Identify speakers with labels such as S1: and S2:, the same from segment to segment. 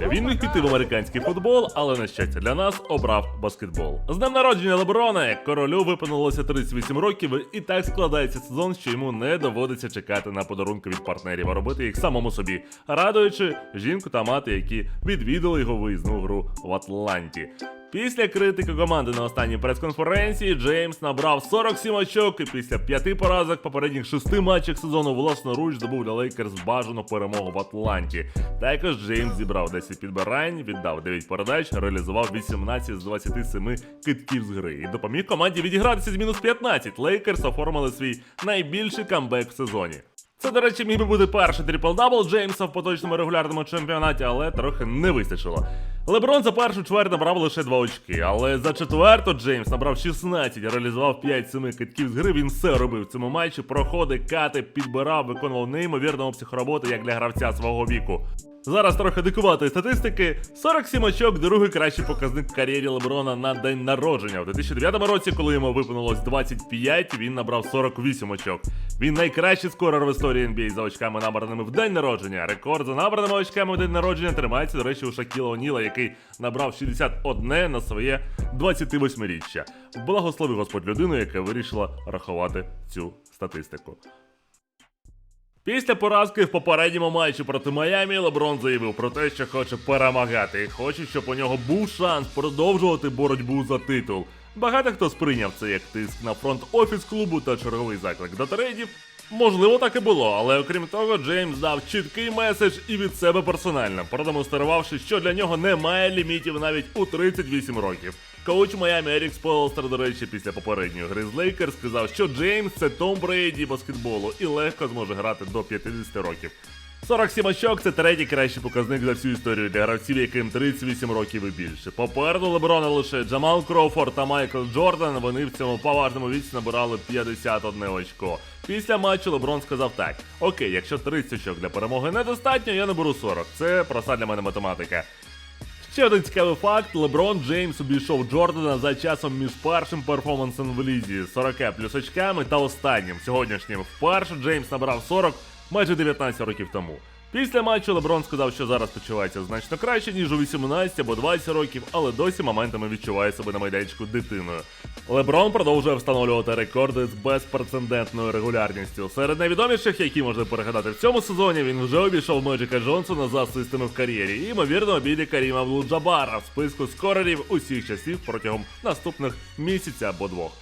S1: Він міг піти в американський футбол, але на щастя для нас обрав баскетбол. З днем народження Леброна королю виповнилося 38 років, і так складається сезон, що йому не доводиться чекати на подарунки від партнерів, а робити їх самому собі, радуючи жінку та мати, які відвідали його виїзну гру в Атланті. Після критики команди на останній прес-конференції Джеймс набрав 47 очок і після п'яти поразок попередніх шести матчах сезону власноруч здобув для Лейкерс бажану перемогу в Атланті. Також Джеймс зібрав 10 підбирань, віддав 9 передач, реалізував 18 з 27 китків з гри і допоміг команді відігратися з мінус 15. Лейкерс оформили свій найбільший камбек в сезоні. Це, до речі, міг би бути перший трипл-дабл Джеймса в поточному регулярному чемпіонаті, але трохи не вистачило. Леброн за першу чверть набрав лише 2 очки, але за четверту Джеймс набрав 16, реалізував 5-7 китків з гри. Він все робив в цьому матчі. Проходи, кати, підбирав, виконував неймовірний обсяг роботи як для гравця свого віку. Зараз трохи дикуватої статистики. 47 очок, другий кращий показник в кар'єрі Леброна на день народження. У 2009 році, коли йому виповнилось 25, він набрав 48 очок. Він найкращий скорер в історії NBA за очками набраними в день народження. Рекорд за набраними очками в день народження тримається, до речі, у Шакіла Оніла, який набрав 61 на своє 28-річчя. Благослови Господь людину, яка вирішила рахувати цю статистику. Після поразки в попередньому матчі проти Майамі Леброн заявив про те, що хоче перемагати і хоче, щоб у нього був шанс продовжувати боротьбу за титул. Багато хто сприйняв це як тиск на фронт офіс клубу та черговий заклик до трейдів. Можливо, так і було, але окрім того, Джеймс дав чіткий меседж і від себе персонально, продемонструвавши, що для нього немає лімітів навіть у 38 років. Коуч Майами Ерік Сполстер, до речі, після попередньої гри з Лейкер сказав, що Джеймс це Том Брейді баскетболу і легко зможе грати до 50 років. 47 очок це третій кращий показник за всю історію для гравців, яким 38 років і більше. Попереду Леброна лише Джамал Кроуфорд та Майкл Джордан. Вони в цьому поважному віці набирали 51 очко. Після матчу Леброн сказав так: Окей, якщо 30 очок для перемоги недостатньо, я наберу 40. Це проста для мене математика. Ще один цікавий факт: Леброн Джеймс обійшов Джордана за часом між першим перформансом в лізі 40 плюс очками та останнім сьогоднішнім. Вперше Джеймс набрав 40 майже 19 років тому. Після матчу Леброн сказав, що зараз почувається значно краще, ніж у 18 або 20 років, але досі моментами відчуває себе на майданчику дитиною. Леброн продовжує встановлювати рекорди з безпрецедентною регулярністю. Серед найвідоміших, які можна перегадати в цьому сезоні, він вже обійшов Меджика Джонсона за асистами в кар'єрі. І, ймовірно, обійде Каріма Абдул-Джабара в списку скорерів усіх часів протягом наступних місяця або двох.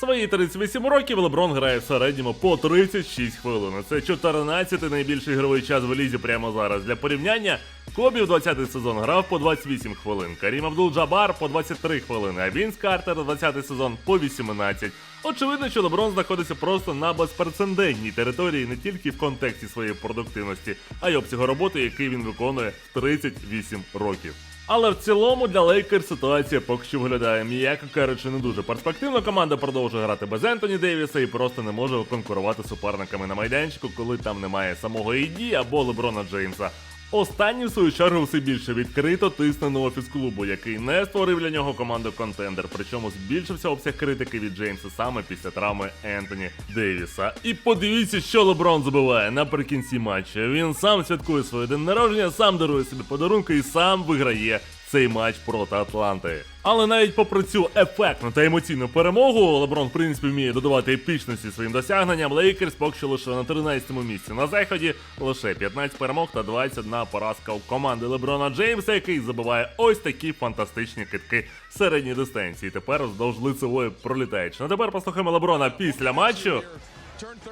S1: Свої 38 років Леброн грає в середньому по 36 хвилин. Це 14-й найбільший ігровий час в лізі прямо зараз. Для порівняння Кобі в 20-й сезон грав по 28 хвилин, Карім Абдул-Джабар по 23 хвилини, а Вінс Картер 20-й сезон по 18. Очевидно, що Леброн знаходиться просто на безпрецедентній території не тільки в контексті своєї продуктивності, а й обсягу роботи, який він виконує в 38 років. Але в цілому для Лейкер ситуація поки що виглядає, м'яко кажучи, не дуже перспективно. Команда продовжує грати без Ентоні Дейвіса і просто не може конкурувати з суперниками на майданчику, коли там немає самого Іді або Леброна Джеймса. Останній, в свою чергу, все більше відкрито тисне на офіс клубу, який не створив для нього команду контендер. Причому збільшився обсяг критики від Джеймса саме після травми Ентоні Дейвіса. І подивіться, що Леброн забиває наприкінці матчу. Він сам святкує своє день народження, сам дарує собі подарунки і сам виграє цей матч проти Атланти. Але навіть попри цю ефектну та емоційну перемогу, Леброн, в принципі, вміє додавати епічності своїм досягненням. Лейкерс поки що лише на 13-му місці. На заході лише 15 перемог та 21 поразка у команди Леброна Джеймса, який забиває ось такі фантастичні китки середньої дистанції. Тепер вздовж лицевої пролітаючи. Ну тепер послухаємо Леброна після матчу.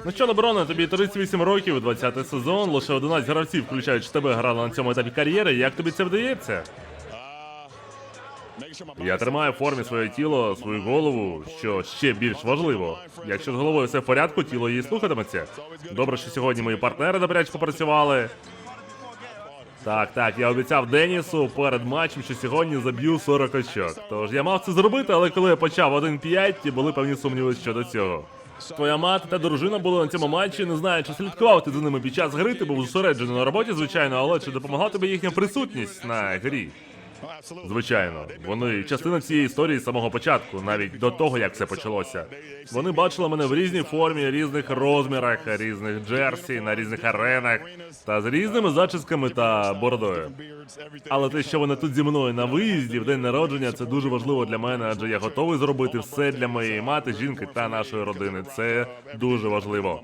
S1: Ну що, Леброна, тобі 38 років, 20-й сезон, лише 11 гравців, включаючи тебе, грали на цьому етапі кар'єри. Як тобі це вдається? Я тримаю в формі своє тіло, свою голову, що ще більш важливо. Якщо з головою все в порядку, тіло її слухатиметься. Добре, що сьогодні мої партнери добряче попрацювали. Так, так, я обіцяв Денісу перед матчем, що сьогодні заб'ю 40 очок. Тож я мав це зробити, але коли я почав 1-5, були певні сумніви щодо цього. Твоя мати та дружина були на цьому матчі. Не знаю, чи слідкував ти за ними під час гри. Ти був зосереджений на роботі, звичайно, але чи допомогла тобі їхня присутність на грі? Звичайно, вони частина цієї історії з самого початку, навіть до того, як все почалося. Вони бачили мене в різній формі, різних розмірах, різних джерсі, на різних аренах та з різними зачісками та бородою. Але те, що вони тут зі мною на виїзді в день народження, це дуже важливо для мене, адже я готовий зробити все для моєї мати, жінки та нашої родини. Це дуже важливо.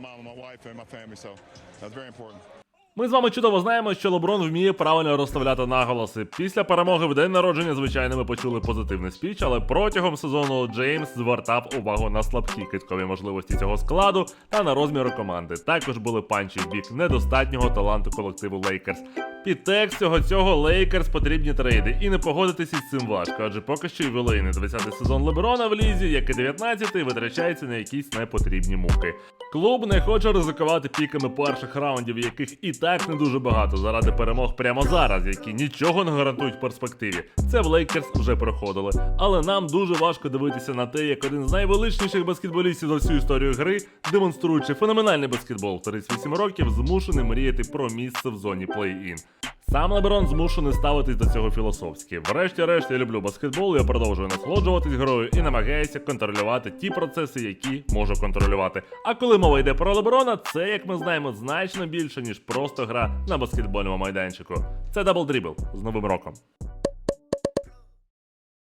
S1: Ми з вами чудово знаємо, що Леброн вміє правильно розставляти наголоси. Після перемоги в день народження, звичайно, ми почули позитивний спіч, але протягом сезону Джеймс звертав увагу на слабкі киткові можливості цього складу та на розміри команди. Також були панчі в бік недостатнього таланту колективу Лейкерс. Підтекст цього цього Лейкерс потрібні трейди, і не погодитися з цим важко, адже поки що ювілейний 20-й сезон Леброна в лізі, як і 19-й, витрачається на якісь непотрібні муки. Клуб не хоче ризикувати піками перших раундів, яких і так не дуже багато заради перемог прямо зараз, які нічого не гарантують в перспективі. Це в Лейкерс вже проходили. Але нам дуже важко дивитися на те, як один з найвеличніших баскетболістів за всю історію гри, демонструючи феноменальний баскетбол в 38 років, змушений мріяти про місце в зоні плей-ін. Сам Леброн змушений ставитись до цього філософськи. Врешті-решт, я люблю баскетбол, я продовжую насолоджуватись грою і намагаюся контролювати ті процеси, які можу контролювати. А коли мова йде про Леброна, це, як ми знаємо, значно більше, ніж просто гра на баскетбольному майданчику. Це Дабл Дрібл з Новим роком.